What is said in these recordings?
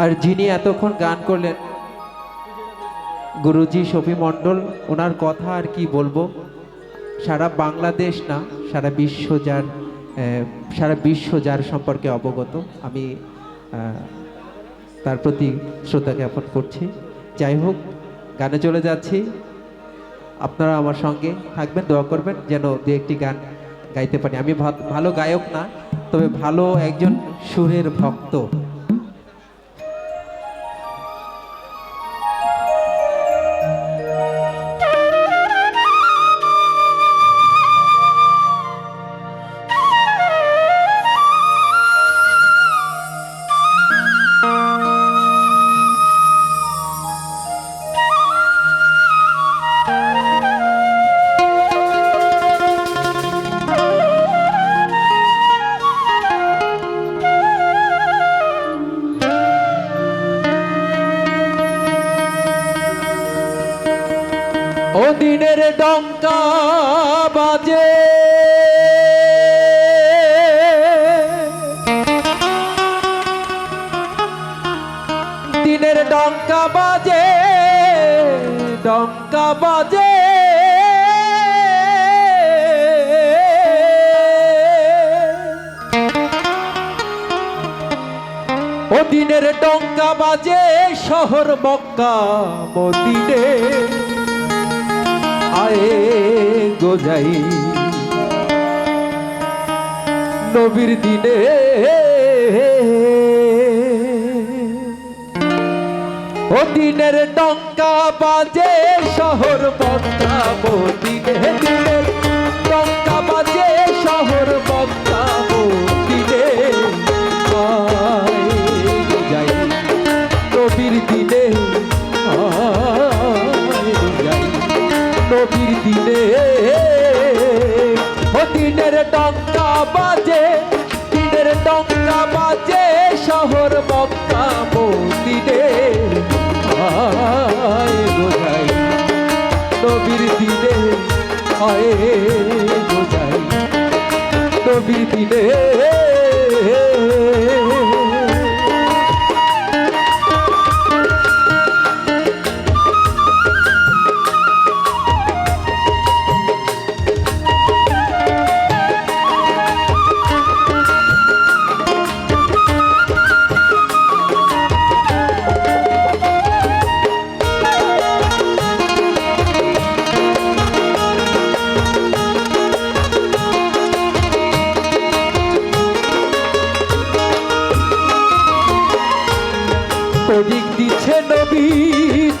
আর যিনি এতক্ষণ গান করলেন, গুরুজি শফি মণ্ডল, ওনার কথা আর কি বলব? সারা বাংলাদেশ না, সারা বিশ্ব যার সারা বিশ্ব যার সম্পর্কে অবগত। আমি তার প্রতি শ্রদ্ধা জ্ঞাপন করছি। যাই হোক, গানে চলে যাচ্ছি। আপনারা আমার সঙ্গে থাকবেন, দোয়া করবেন যেন দু একটি গান গাইতে পারি। আমি ভালো গায়ক না, তবে ভালো একজন সুরের ভক্ত। ও দিনের ডঙ্কা বাজে। দিনের ডঙ্কা বাজে ডঙ্কা বাজে। দিনের ডঙ্কা বাজে, শহর মক্কা, মদিনে। আয়ে গোজাই নবীর দিনে ও দিনের টঙ্কা বাজে শহর বন্ধা দিনে দিনের টঙ্কা বাজে শহর মক্কা মন্দিরে বোঝাই। কবির নবীর দিনে বোঝাই। নবীর দিনে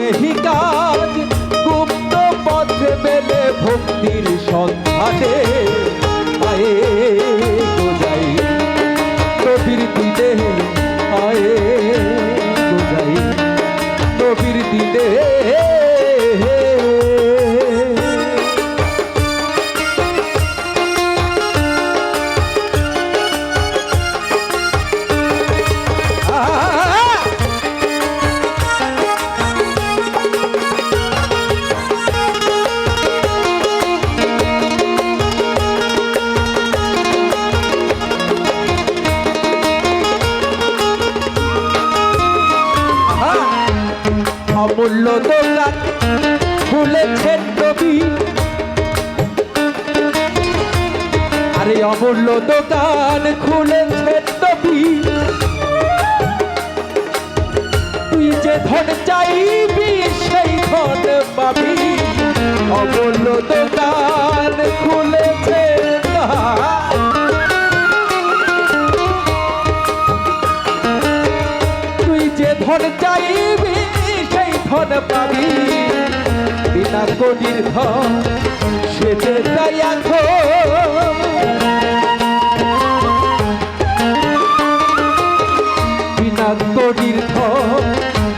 এহি কাজ গুপ্ত পথে মেলে ভক্তির সন্ধানে আয়ে গোজাই নবীর দিনে আয়ে অমূল্য দোকান খুলেছেন নবী আরে অমূল্য দোকান খুলেছেন নবী তুই যে ধন চাইবি, সেই ধন পাবি। অমূল্য দোকান খুলেছে তুই ধন পাবি। বিনা কনির ধন সে যে তাই বিনা কনির ধন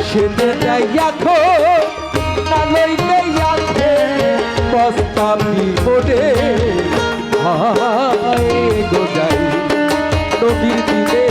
সে যে তাই না লইলে আছে হায় গোজাই দিলে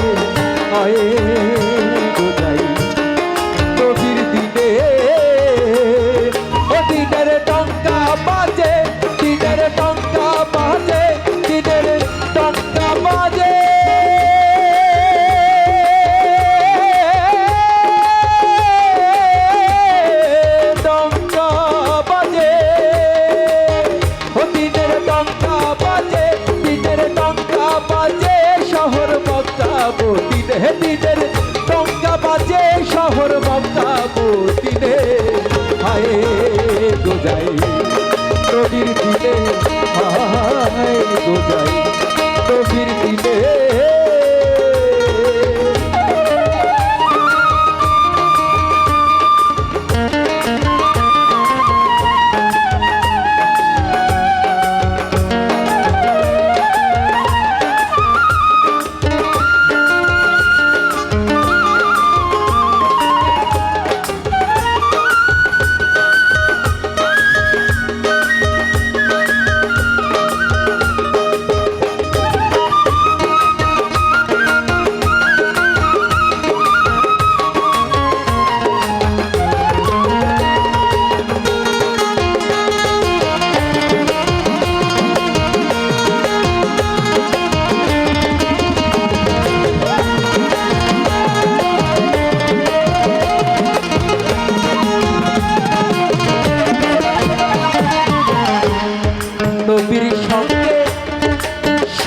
গোজাই নদীর দিলে হায় গোজাই নদীর দিনে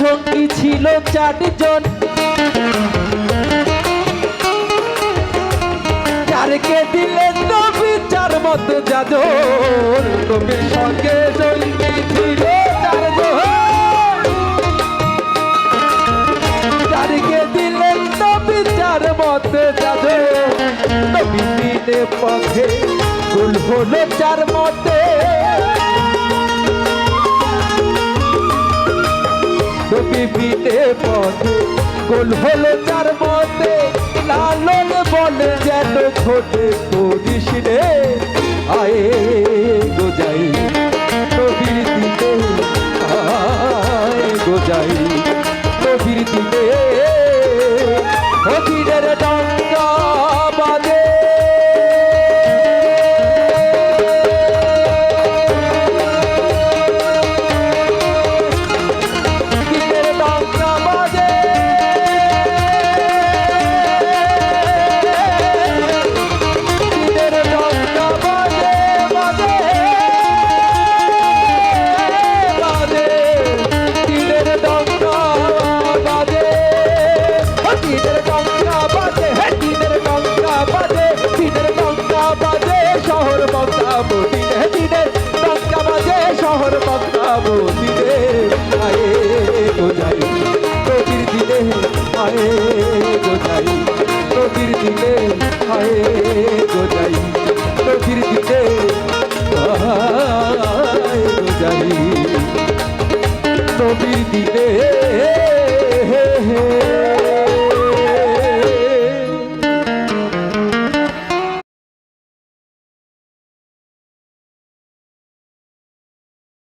সঙ্গী ছিল চারজন। চারকে দিলেন নবী চার মত যাজন নবীর সঙ্গে সঙ্গী ছিল চারকে দিলেন নবী চার মত যাজন নবী দিনে পথে ভুল হলো চার মতে। বিপিনে পথে। গোল হলো মতে, লালন বলে যেন ছোটে করিস রে। আয়ে গোজাই দিতে আয় গোজাই